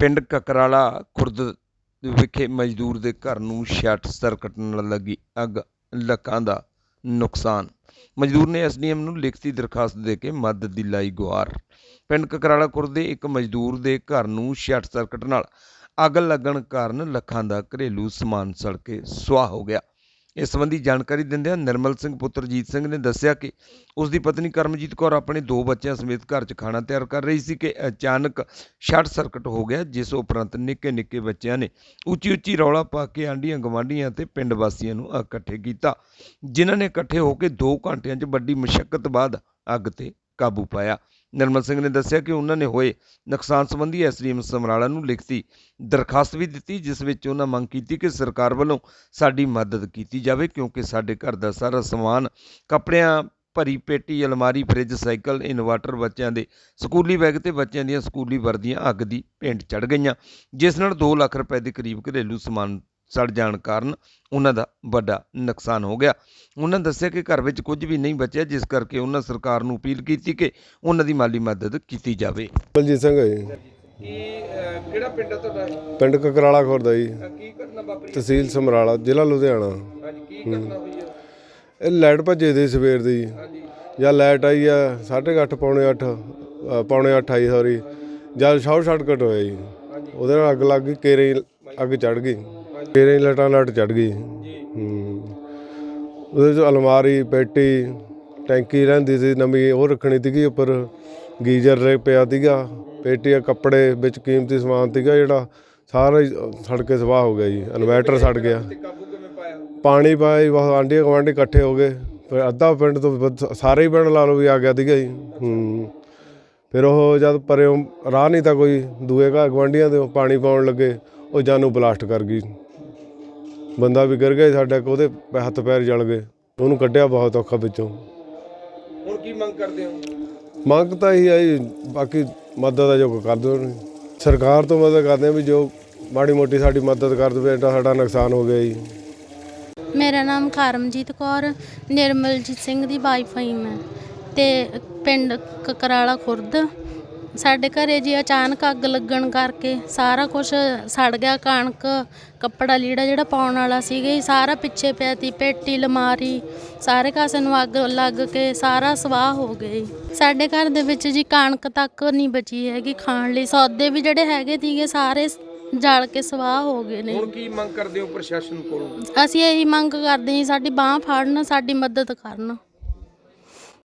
ਪਿੰਡ ਕਕਰਾਲਾ ਖੁਰਦ ਵਿਖੇ ਮਜ਼ਦੂਰ ਦੇ ਘਰ ਨੂੰ ਸ਼ਾਰਟ ਸਰਕਟ ਨਾਲ ਲੱਗੀ ਅੱਗ ਲੱਖਾਂ ਦਾ ਨੁਕਸਾਨ। ਮਜ਼ਦੂਰ ਨੇ ਐਸਡੀਐਮ ਨੂੰ ਲਿਖਤੀ ਦਰਖਾਸਤ ਦੇ ਕੇ ਮਦਦ ਦੀ ਲਾਈ ਗੁਹਾਰ। ਪਿੰਡ ਕਕਰਾਲਾ ਖੁਰਦ ਦੇ ਇੱਕ ਮਜ਼ਦੂਰ ਦੇ ਘਰ ਨੂੰ ਸ਼ਾਰਟ ਸਰਕਟ ਨਾਲ ਅੱਗ ਲੱਗਣ ਕਾਰਨ ਲੱਖਾਂ ਦਾ ਘਰੇਲੂ ਸਮਾਨ ਸੜ ਕੇ ਸੁਆਹ ਹੋ ਗਿਆ। ਇਸ ਸੰਬੰਧੀ ਜਾਣਕਾਰੀ ਦਿੰਦਿਆਂ ਨਿਰਮਲ ਸਿੰਘ ਪੁੱਤਰ ਜੀਤ ਸਿੰਘ ਨੇ ਦੱਸਿਆ ਕਿ ਉਸ ਦੀ ਪਤਨੀ ਕਰਮਜੀਤ ਕੌਰ ਆਪਣੇ ਦੋ ਬੱਚਿਆਂ ਸਮੇਤ ਘਰ 'ਚ ਖਾਣਾ ਤਿਆਰ ਕਰ ਰਹੀ ਸੀ ਕਿ ਅਚਾਨਕ ਸ਼ਾਰਟ ਸਰਕਟ ਹੋ ਗਿਆ, ਜਿਸ ਉਪਰੰਤ ਨਿੱਕੇ ਨਿੱਕੇ ਬੱਚਿਆਂ ਨੇ ਉੱਚੀ ਉੱਚੀ ਰੌਲਾ ਪਾ ਕੇ ਆਂਢੀਆਂ ਗਵਾਂਢੀਆਂ ਤੇ ਪਿੰਡ ਵਾਸੀਆਂ ਨੂੰ ਇਕੱਠੇ ਕੀਤਾ, ਜਿਨ੍ਹਾਂ ਨੇ ਇਕੱਠੇ ਹੋ ਕੇ 2 ਘੰਟਿਆਂ 'ਚ ਵੱਡੀ ਮੁਸ਼ਕਲ ਬਾਅਦ ਅੱਗ ਤੇ ਕਾਬੂ ਪਾਇਆ। ਨਿਰਮਲ ਸਿੰਘ ਨੇ ਦੱਸਿਆ ਕਿ ਉਹਨਾਂ ਨੇ ਹੋਏ ਨੁਕਸਾਨ ਸੰਬੰਧੀ ਐਸਡੀਐਮ ਸਮਰਾਲਾ ਨੂੰ ਲਿਖਤੀ ਦਰਖਾਸਤ ਵੀ ਦਿੱਤੀ, ਜਿਸ ਵਿੱਚ ਉਹਨਾਂ ਮੰਗ ਕੀਤੀ ਕਿ ਸਰਕਾਰ ਵੱਲੋਂ ਸਾਡੀ ਮਦਦ ਕੀਤੀ ਜਾਵੇ, ਕਿਉਂਕਿ ਸਾਡੇ ਘਰ ਦਾ ਸਾਰਾ ਸਮਾਨ, ਕੱਪੜਿਆਂ ਭਰੀ ਪੇਟੀ, ਅਲਮਾਰੀ, ਫ੍ਰਿਜ, ਸਾਈਕਲ, ਇਨਵਰਟਰ ਬੱਚਿਆਂ ਦੇ ਸਕੂਲੀ ਬੈਗ ਤੇ ਬੱਚਿਆਂ ਦੀਆਂ ਸਕੂਲੀ ਵਰਦੀਆਂ ਅੱਗ ਦੀ ਭੇਂਟ ਚੜ ਗਈਆਂ, ਜਿਸ ਨਾਲ 2 ਲੱਖ ਰੁਪਏ ਦੇ ਕਰੀਬ ਘਰੇਲੂ ਸਮਾਨ ਸੜ ਜਾਣ ਕਾਰਨ ਉਹਨਾਂ ਦਾ ਵੱਡਾ ਨੁਕਸਾਨ ਹੋ ਗਿਆ। ਉਹਨਾਂ ਦੱਸਿਆ ਕਿ ਘਰ ਵਿੱਚ ਕੁਝ ਵੀ ਨਹੀਂ ਬਚਿਆ ਜਿਸ ਕਰਕੇ ਉਹਨਾਂ ਸਰਕਾਰ ਨੂੰ ਅਪੀਲ ਕੀਤੀ ਕਿ ਉਹਨਾਂ ਦੀ ਮਾਲੀ ਮਦਦ ਕੀਤੀ ਜਾਵੇ। ਬਲਜੀਤ ਸਿੰਘ ਹੈ ਜੀ। ਕੀ ਅਹ, ਕਿਹੜਾ ਪਿੰਡ ਆ ਤੁਹਾਡਾ? ਪਿੰਡ ਕਕਰਾਲਾ ਖੁਰਦਾ ਜੀ। ਅਹ, ਕੀ ਘਟਨਾ ਵਾਪਰੀ? ਤਹਿਸੀਲ ਸਮਰਾਲਾ ਜ਼ਿਲ੍ਹਾ ਲੁਧਿਆਣਾ। ਹਾਂਜੀ ਕੀ ਘਟਨਾ ਹੋਈ ਆ? ਇਹ ਲਾਈਟ ਭੱਜੇ ਦੀ ਸਵੇਰ ਦੀ। ਹਾਂਜੀ। ਜਾਂ ਲਾਈਟ ਆਈ ਆ 8:30 ਪੌਣੇ 8 ਪੌਣੇ 8 ਆਈ ਸੌਰੀ ਜਦ ਸ਼ਾਰਟ ਸਰਕਟ ਹੋਇਆ ਜੀ। ਉਹਦੇ ਨਾਲ ਅੱਗ ਲੱਗ ਗਈ ਕੇਰੇ ਹੀ ਅੱਗ ਚੜ ਗਈ। ਹੀ ਲਟਾਂ ਲਟ ਚੜ ਗਈ। ਹੂੰ। ਉਹਦੇ ਚ ਅਲਮਾਰੀ ਪੇਟੀ ਟੈਂਕੀ ਰਹਿੰਦੀ ਸੀ ਨਵੀਂ ਉਹ ਰੱਖਣੀ ਸੀਗੀ ਉੱਪਰ। ਗੀਜ਼ਰ ਰੇ ਪਿਆ ਸੀਗਾ। ਪੇਟੀਆਂ ਕੱਪੜੇ ਵਿੱਚ ਕੀਮਤੀ ਸਮਾਨ ਸੀਗਾ ਜਿਹੜਾ। ਸਾਰਾ ਹੀ ਸੜ ਕੇ ਸਵਾਹ ਹੋ ਗਿਆ ਜੀ। ਇਨਵੈਰਟਰ ਸੜ ਗਿਆ। ਤੇ ਕਾਬੂ ਕਿਵੇਂ ਪਾਇਆ ਪਾਣੀ ਪਾਈ ਬਹੁਤ ਆਂਢੀ ਗੁਆਂਢੀ ਇਕੱਠੇ ਹੋ ਗਏ। ਫਿਰ ਅੱਧਾ ਪਿੰਡ ਤੋਂ ਵੱਧ- ਸਾਰੇ ਹੀ ਪਿੰਡ ਲਾ ਲਓ ਵੀ ਆ ਗਿਆ ਸੀਗਾ ਜੀ। ਹੂੰ। ਫਿਰ ਉਹ ਜਦ ਪਰਿਓ ਰਾਹ ਨਹੀਂ ਤਾਂ ਕੋਈ ਦੂਏ ਘਰ ਗੁਆਂਢੀਆਂ ਦੇ ਪਾਣੀ ਪਾਉਣ ਲੱਗੇ। ਉਹ ਜਾਨੂੰ ਬਲਾਸਟ ਕਰ ਗਈ। ਬੰਦਾ ਵੀ ਗਿਰ ਗਿਆ ਸਾਡਾ ਉਹਦੇ ਹੱਥ ਪੈਰ ਜਲ ਗਏ। ਉਹਨੂੰ ਕੱਢਿਆ ਬਹੁਤ ਔਖਾ ਵਿੱਚੋਂ। ਹੁਣ ਕੀ ਮੰਗ ਕਰਦੇ ਹੋ? ਮੰਗ ਤਾਂ ਇਹੀ ਆਈ ਬਾਕੀ ਮਦਦ ਦਾ ਜੋ ਕਰ ਦਿਓ। ਸਰਕਾਰ ਤੋਂ ਮਦਦ ਕਰਦੇ ਆ ਵੀ ਜੋ ਮਾੜੀ ਮੋਟੀ ਸਾਡੀ ਮਦਦ ਕਰ ਦੇਵੇ ਐਡਾ ਸਾਡਾ ਨੁਕਸਾਨ ਹੋ ਗਿਆ ਜੀ। ਮੇਰਾ ਨਾਮ ਕਰਮਜੀਤ ਕੌਰ ਨਿਰਮਲਜੀਤ ਸਿੰਘ ਦੀ ਵਾਈਫ ਹਾਂ ਮੈਂ। ਤੇ ਪਿੰਡ ਕਕਰਾਲਾ ਖੁਰਦ। ਸਾਡੇ ਘਰੇ ਜੀ ਅਚਾਨਕ ਅੱਗ ਲੱਗਣ ਕਰਕੇ ਸਾਰਾ ਕੁਝ ਸੜ ਗਿਆ ਕਣਕ ਕੱਪੜਾ ਲੀੜਾ ਜਿਹੜਾ ਪਾਉਣ ਵਾਲਾ ਸੀਗਾ ਜੀ ਸਾਰਾ ਪਿੱਛੇ ਪਿਆ ਤੀ ਪੇਟੀ ਲਮਾਰੀ ਸਾਰੇ ਕਾਸੇ ਨੂੰ ਅੱਗ ਲੱਗ ਕੇ ਸਾਰਾ ਸਵਾਹ ਹੋ ਗਈ ਸਾਡੇ ਘਰ ਦੇ ਵਿੱਚ ਜੀ ਕਣਕ ਤੱਕ ਨਹੀਂ ਬਚੀ ਹੈਗੀ ਖਾਣ ਲਈ ਸੌਦੇ ਵੀ ਜਿਹੜੇ ਹੈਗੇ ਸੀਗੇ ਸਾਰੇ ਜਲ ਕੇ ਸਵਾਹ ਹੋ ਗਏ ਨੇ। ਹੁਣ ਕੀ ਮੰਗ ਕਰਦੇ ਹੋ ਪ੍ਰਸ਼ਾਸਨ ਕੋਲੋਂ? ਅਸੀਂ ਇਹੀ ਮੰਗ ਕਰਦੇ ਹਾਂ ਸਾਡੀ ਬਾਹ ਫੜਨ ਸਾਡੀ ਮਦਦ ਕਰਨ।